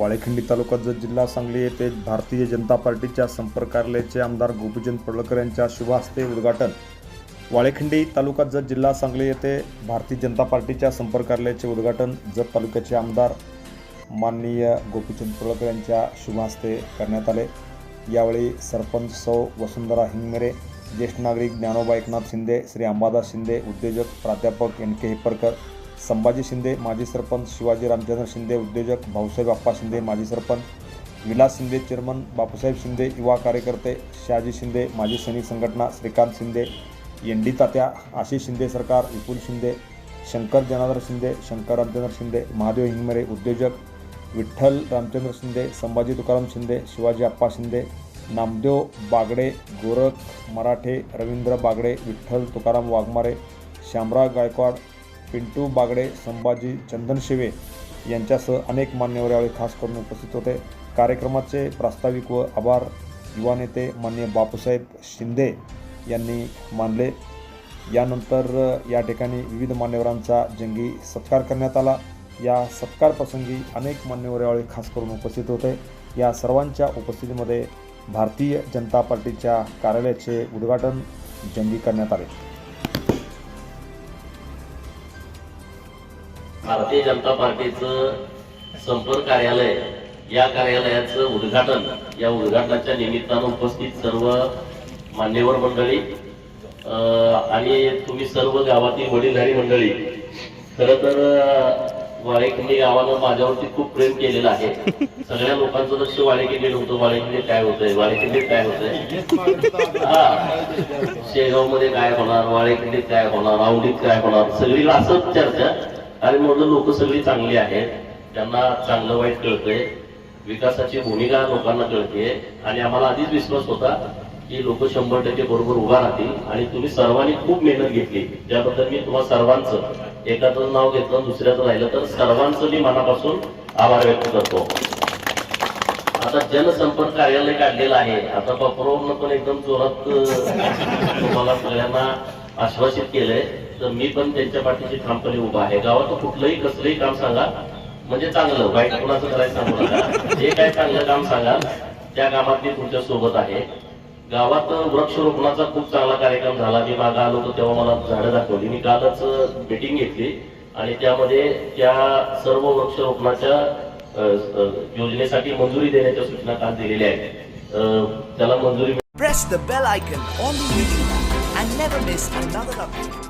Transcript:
वाळेखंडी तालुका जत जिल्हा सांगली येथे भारतीय जनता पार्टीच्या संपर्क कार्यालयाचे आमदार गोपीचंद पडळकर यांच्या शुभ हस्ते उद्घाटन. वाळेखंडी तालुका जत जिल्हा सांगली येथे भारतीय जनता पार्टीच्या संपर्क कार्यालयाचे उद्घाटन. जत तालुक्याचे आमदार माननीय गोपीचंद पडळकर यांच्या शुभ हस्ते करण्यात आले. यावेळी सरपंच सौ वसुंधरा हिंगमेरे ज्येष्ठ नागरिक ज्ञानोबा एकनाथ शिंदे श्री अंबादास शिंदे उद्योजक प्राध्यापक एन के हिप्परकर संभाजी शिंदे माजी सरपंच शिवाजी रामचंद्र शिंदे उद्योजक भाऊसाहेब आप्पा शिंदे माजी सरपंच विलास शिंदे चेअरमन बापूसाहेब शिंदे युवा कार्यकर्ते शहाजी शिंदे माजी सैनिक संघटना श्रीकांत शिंदे एन डी तात्या आशिष शिंदे सरकार विपुल शिंदे शंकर जनार्दन शिंदे शंकर रामचंद्र शिंदे महादेव हिंगमरे उद्योजक विठ्ठल रामचंद्र शिंदे संभाजी तुकाराम शिंदे शिवाजी आप्पा शिंदे नामदेव बागडे गोरख मराठे रवींद्र बागडे विठ्ठल तुकाराम वाघमारे श्यामराव गायकवाड पिंटू बागडे संभाजी चंदन शिवे यांच्यासह अनेक मान्यवर यावेळी खास करून उपस्थित होते. कार्यक्रमाचे प्रास्ताविक व आभार युवा नेते मान्य बापूसाहेब शिंदे यांनी मानले. यानंतर या ठिकाणी विविध मान्यवरांचा जंगी सत्कार करण्यात आला. या सत्कार प्रसंगी अनेक मान्यवर यावेळी खास करून उपस्थित होते. या सर्वांच्या उपस्थितीमध्ये भारतीय जनता पार्टीच्या कार्यालयाचे उद्घाटन जंगी करण्यात आले. भारतीय जनता पार्टीचं संपर्क कार्यालय या कार्यालयाचं उद्घाटन या उद्घाटनाच्या निमित्तानं उपस्थित सर्व मान्यवर मंडळी अं, आणि तुम्ही सर्व गावातील वडीलधारी मंडळी खर तर अं, वाळेकिल्ली गावानं माझ्यावरती खूप प्रेम केलेलं आहे. सगळ्या लोकांचं लक्ष वाळेकिल्ली होतं वाळेकिल्ली काय होतंय? वाळेकिल्लीत काय होतंय? हा. शेगावमध्ये काय होणार? वाळेकिल्लीत काय होणार? आवडीत काय होणार? सगळी असंच चर्चा. आणि म्हणून लोक सगळी चांगली आहेत. त्यांना चांगलं वाईट कळतंय. विकासाची भूमिका लोकांना कळते आणि आम्हाला आधीच विश्वास होता की लोक शंभर टक्के बरोबर उभा राहतील. आणि तुम्ही सर्वांनी खूप मेहनत घेतली. त्याबद्दल मी तुम्हाला सर्वांचं एकाचं नाव घेतलं दुसऱ्याचं राहिलं तर सर्वांचं मी मनापासून आभार व्यक्त करतो. आता जनसंपर्क कार्यालय काढलेलं आहे. आता बापरोवरनं पण एकदम जोरात तुम्हाला सगळ्यांना आश्वासित केलंय. तर मी पण त्यांच्या पाठीशी ठामपणे उभा आहे. गावात कुठलंही कसलंही काम सांगा म्हणजे चांगलं. वाईट कोणाचं करायचं सांगू नका. जे काय चांगलं काम सांगा त्या कामात मी तुमच्यासोबत आहे. गावात वृक्षरोपणाचा खूप चांगला कार्यक्रम झाला. मी मागा आलो होतो तेव्हा मला झाडं दाखवली. मी कालच मिटिंग घेतली. आणि त्यामध्ये त्या सर्व वृक्षरोपणाच्या योजनेसाठी मंजुरी देण्याच्या सूचना काल दिलेल्या आहेत. त्याला मंजुरी Press the bell icon on the YouTube and never miss another update.